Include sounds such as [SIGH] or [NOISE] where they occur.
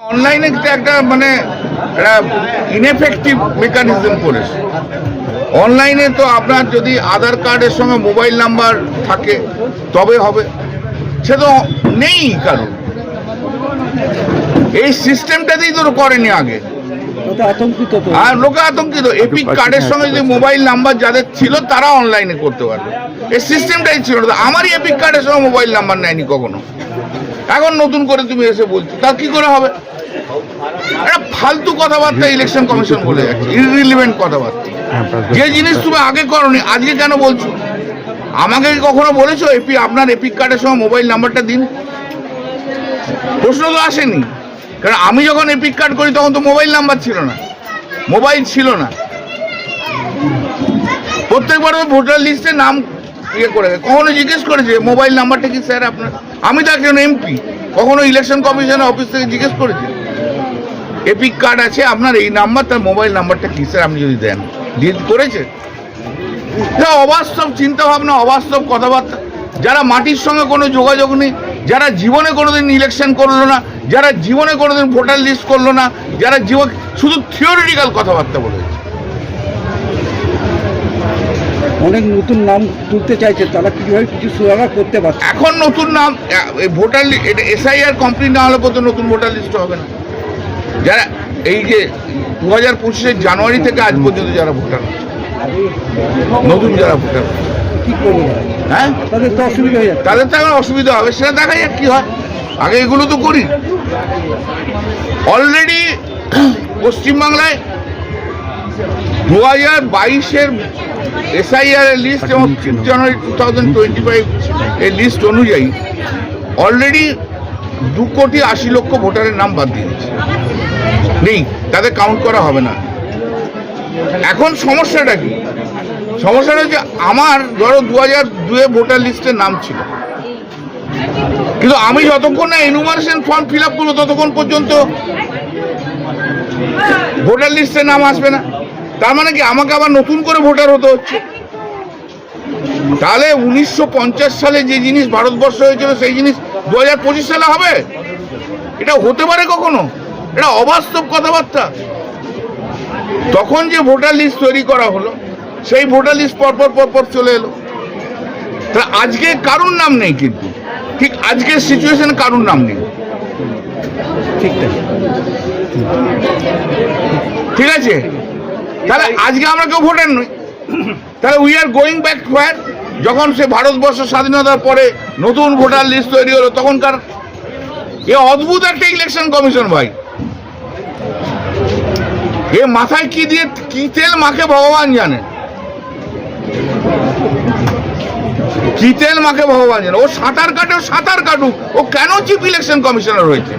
অনলাইনে একটা মানে ইনএফেক্টিভ মেকানিজম করেছে। অনলাইনে তো আপনার যদি আধার কার্ডের সঙ্গে মোবাইল নাম্বার থাকে তবে হবে। সে তো নেই কারণ এই সিস্টেমটাতেই তো করেনি আগে। আর লোকে আতঙ্কিত। এপিক কার্ডের সঙ্গে যদি মোবাইল নাম্বার যাদের ছিল তারা অনলাইনে করতে পারবে। এই সিস্টেমটাই ছিল আমারই এপিক কার্ডের সঙ্গে মোবাইল নাম্বার নেয়নি কখনো। এখন নতুন করে তুমি এসে বলছো। তা কি করে হবে? একটা ফালতু কথাবার্তা ইলেকশন কমিশন বলে যাচ্ছে ইরিলিভেন্ট কথাবার্তা। যে জিনিস তুমি আগে করনি আজকে কেন বলছো? আমাকে কখনো বলেছ? এপি আপনার এপিক কার্ডের সময় মোবাইল নাম্বারটা দিন। প্রশ্ন তো আসেনি। কারণ আমি যখন এপিক কার্ড করি তখন তো মোবাইল নাম্বার ছিল না। মোবাইল ছিল না। প্রত্যেকবার ভোটার লিস্টে নাম ইয়ে করে কখনো জিজ্ঞেস করেছে মোবাইল নাম্বারটা কি স্যার আপনার? আমি তো একজন এমপি কখনো ইলেকশন কমিশনের অফিস থেকে জিজ্ঞেস করেছি। এপিক কার্ড আছে, আপনার এই নাম্বার তার মোবাইল নাম্বারটা কি স্যার আপনি যদি দেন। দিয়ে করেছে? এটা অবাস্তব চিন্তাভাবনা, অবাস্তব কথাবার্তা। যারা মাটির সঙ্গে কোনো যোগাযোগ নেই, যারা জীবনে কোনোদিন ইলেকশন করল না, যারা জীবনে কোনোদিন ভোটার লিস্ট করল না, যারা জীবন শুধু থিওরিটিক্যাল কথাবার্তা বলেছে। অনেক নতুন নাম তুলতে চাইছে তারা কীভাবে কিছু সুরাহা করতে পারছে? এখন নতুন নাম ভোটার লি- এটা এসআইআর কমপ্লিট না হলে পর্যন্ত নতুন ভোটার লিস্ট হবে না। যারা এই যে দু হাজার পঁচিশের জানুয়ারি থেকে আজ পর্যন্ত যারা ভোটার হচ্ছে, নতুন যারা ভোটার হ্যাঁ? তাদের তো অসুবিধা হয়ে তাদের তো এখন অসুবিধা হবে সেটা দেখা যাক কি হয়। আগে এগুলো তো করি। অলরেডি [CLEARS THROAT] পশ্চিমবাংলায় দু হাজার বাইশের এসআইআর এর লিস্ট এবং fifth January two thousand twenty five এর লিস্ট অনুযায়ী অলরেডি দু কোটি আশি লক্ষ ভোটারের নাম বাদ দিয়েছে। নেই তাদের কাউন্ট করা হবে না। এখন সমস্যাটা কি? সমস্যাটা হচ্ছে আমার ধরো দু হাজার দুয়ে ভোটার লিস্টের নাম ছিল। কিন্তু আমি যতক্ষণ না এনুমারেশন ফর্ম ফিল আপ করব ততক্ষণ পর্যন্ত ভোটার লিস্টে নাম আসবে না। তার মানে কি আমাকে আবার নতুন করে ভোটার হতে হচ্ছে? তাহলে উনিশশো পঞ্চাশ সালে যে জিনিস ভারতবর্ষ হয়েছিল, সেই জিনিস দু হাজার পঁচিশ সালে হবে? এটা হতে পারে কখনো? এটা অবাস্তব কথাবার্তা। তখন যে ভোটার লিস্ট তৈরি করা হলো, সেই ভোটার লিস্ট পরপর পরপর চলে এলো। তা আজকে কারুর নাম নেই কিন্তু? ঠিক আজকের সিচুয়েশনে কারুর নাম নেই? ঠিক আছে ঠিক আছে। তাহলে আজকে আমরা কেউ ভোটার নই। তাহলে we are going back where যখন সে ভারতবর্ষ স্বাধীনতার পরে নতুন ভোটার লিস্ট তৈরি হলো, তখনকার এ অদ্ভুত একটা ইলেকশন কমিশন ভাই। এ মাথায় কি দিয়ে, কি তেল মাখে ভগবান জানে? কি তেল মাখে ভগবান জানে? ও সাঁতার কাটে, ও সাঁতার কাটুক। ও কেন চিফ ইলেকশন কমিশনার হয়েছে?